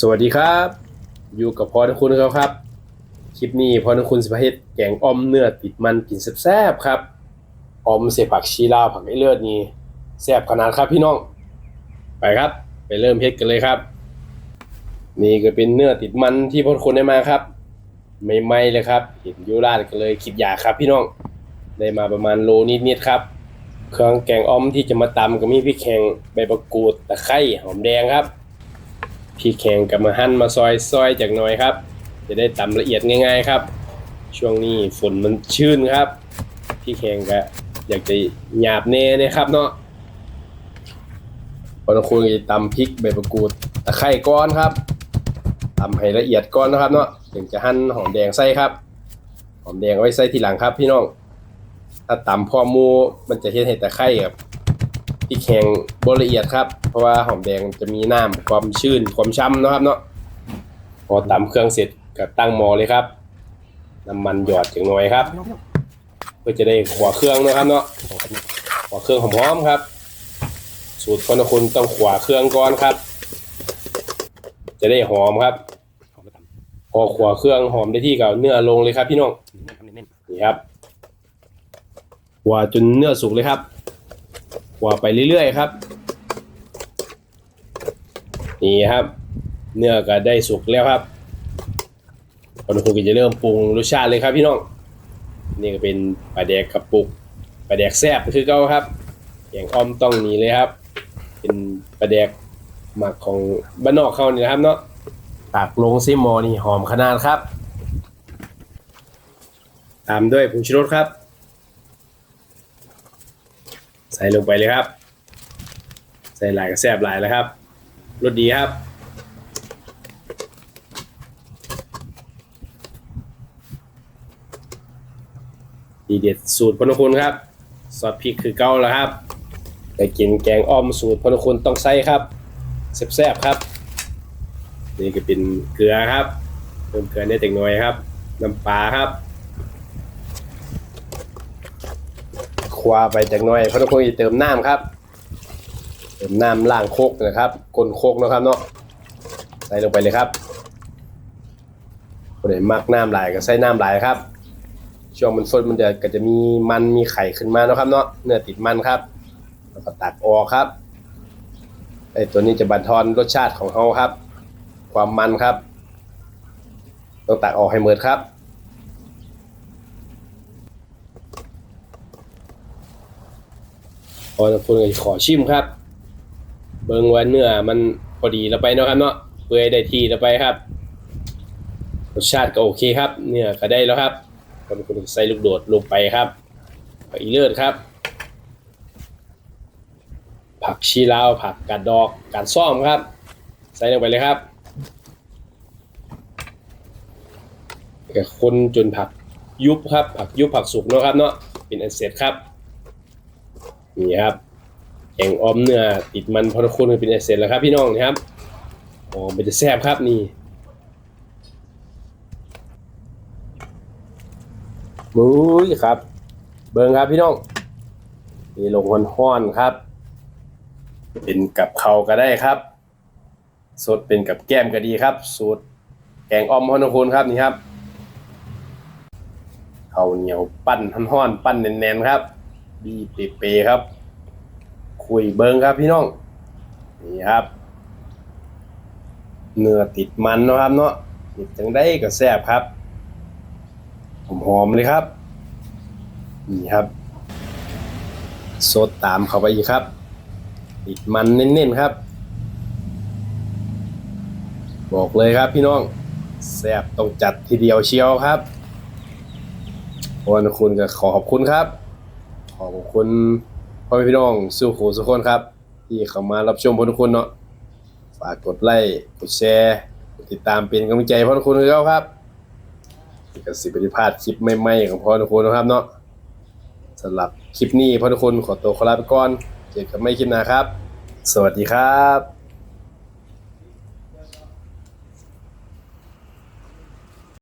สวัสดีครับ อยู่กับพอทุกคุณครับครับ คลิปนี้พอทุกคุณสิพาเฮ็ดแกงอ่อมเนื้อติดมันกินแซ่บๆครับอ่อมเสผักชีลาวผักไอเลือดนี่แซ่บขนาดครับพี่น้อง ไปครับ ไปเริ่มเฮ็ดกันเลยครับ นี่ก็เป็นเนื้อติดมันที่พอทุกคนได้มาครับใหม่ๆเลยครับเห็นยูราดก็เลยคิดอยากครับ พี่น้องได้มาประมาณโลนิดๆครับ เครื่องแกงอ่อมที่จะมาตำก็มีพริกแข็งใบมะกรูดตะไคร้หอมแดงครับ พี่แขงกับมาหั่นมาซอยซอยจากหน่อยครับ จะได้ตำละเอียดง่าย ๆ ครับ ช่วงนี้ฝนมันชื้นครับ พี่แขงก็อยากจะหยาบเน่นะครับเนาะพอเราคุยตำพริกใบมะกรูดตะไคร้ก้อนครับตำให้ละเอียดก้อนนะครับเนาะถึงจะหั่นหอมแดงใส่ครับ หอมแดงเอาไว้ใส่ทีหลังครับ พี่น้องถ้าตำพอมูมันจะเฮ็ดให้ตะไคร้กับพริกแห้งบละเอียดครับ ราะว่าหอมแดงจะมีน้ำความชื้นความช้ำนะครับเนาะพอตำเครื่องเสร็จก็ตั้งหม้อเลยครับน้ำมันหยอดจังหน่อยครับ เพื่อจะได้ขัวเครื่องนะครับเนาะขัวเครื่องหอมๆครับ สูตรคนละคนต้องขัวเครื่องก่อนครับ จะได้หอมครับพอขัวเครื่องหอมได้ที่ก็เอาเนื้อลงเลยครับ พี่น้องนี่ครับขัวจนเนื้อสุกเลยครับขัวไปเรื่อยๆครับ นี่ครับ เนื้อก็ได้สุกแล้วครับคนคุก็จะเริ่มปรุงรสชาติเลยครับพี่น้องนี่ก็เป็นปลาแดกกระปุกปลาแดกแซ่บคือเก่าครับแกงอ้อมต้องนี้เลยครับ เป็นปลาแดกหมักของบ้านนอกเขานี่นะครับเนาะตักลงซิมอนี่หอมขนาดครับ ตามด้วยผงชูรสครับ ใส่ลงไปเลยครับ ใส่หลายก็แซ่บหลายแล้วครับ รสดีครับ ดีเด็ดสูตรพนุคุณครับ ซอสพริกคือเก้าแล้วครับไปกินแกงอ้อมสูตรพนุคุณต้องใส่ครับแซ่บๆครับ นี่ก็เป็นเกลือครับเพิ่มเกลือนิดหน่อยครับ น้ำปลาครับควาไปจากหน้อยพราะทุกคนจะเติมน้ำครับ เติมน้ำล่างโคกนะครับกลนโคกนะครับเนาะใส่ลงไปเลยครับคนไหนมักน้ำลายก็ใส่น้ำลายครับช่วงมันสดมันจะก็จะมีมันมีไข่ขึ้นมาเนาะครับเนาะเนื้อติดมันครับ แล้วก็ตักออกครับไอตัวนี้จะบันทอนรสชาติของเขาครับ ความมันครับ ต้องตักออกให้หมดครับพอคุณขอชิมครับ เบิ่งว่าเนื้อมันพอดีแล้วไปเนาะครับเนาะเปื่อยได้ที่แล้วไปครับรสชาติก็โอเคครับ เนื้อก็ได้แล้วครับคนคุณใส่ลูกโดดลงไปครับผักอีเลิศครับ ผักชีลาวผักกาดดอกกาดซ่อมครับ ใส่ลงไปเลยครับแกคนจนผักยุบครับ ผักยุบผักสุกเนาะครับเนาะเป็นอันเสร็จครับ นี่ครับ แกงออมเนื้อติดมันพอทุกคนเป็นเสร็จแล้วครับพี่น้องนะครับโอ้มันจะแซ่บครับนี่มุ้ยครับ เบิ้งครับพี่น้องนี่ลงห้อนๆครับ เป็นกับเขาก็ได้ครับสดเป็นกับแก้มก็ดีครับ สูตรแกงออมพอทุกคนครับนี่ครับข้าวเหนียวปั้นห้อนๆปั้นแน่นๆครับ บีเปๆครับ คุยเบิงครับพี่น้อง นี่ครับ เนื้อติดมันนะครับเนาะติดจังได้ก็แซ่บครับ หอมๆเลยครับ นี่ครับสดตามเข้าไปอีกครับ ติดมันเน้นๆครับ บอกเลยครับพี่น้องแซ่บต้องจัดทีเดียวเชียวครับวันคุณก็ขอขอบคุณครับ ขอบคุณ พ่อแม่พี่น้องสู้ขูสุกคนครับ ที่เข้ามารับชมพวกทุกคนเนาะฝากกดไลค์กดแชร์กดติดตามเป็นกำลังใจพ่อทุกคนด้วยครับกับสิบปฏิภาณคลิปใหม่ๆของพ่อทุกคนนะครับเนาะสำหรับคลิปนี้พ่อทุกคนขอตัวขอลาไปก่อนเจอกันไม่คลิปหน้าครับ สวัสดีครับ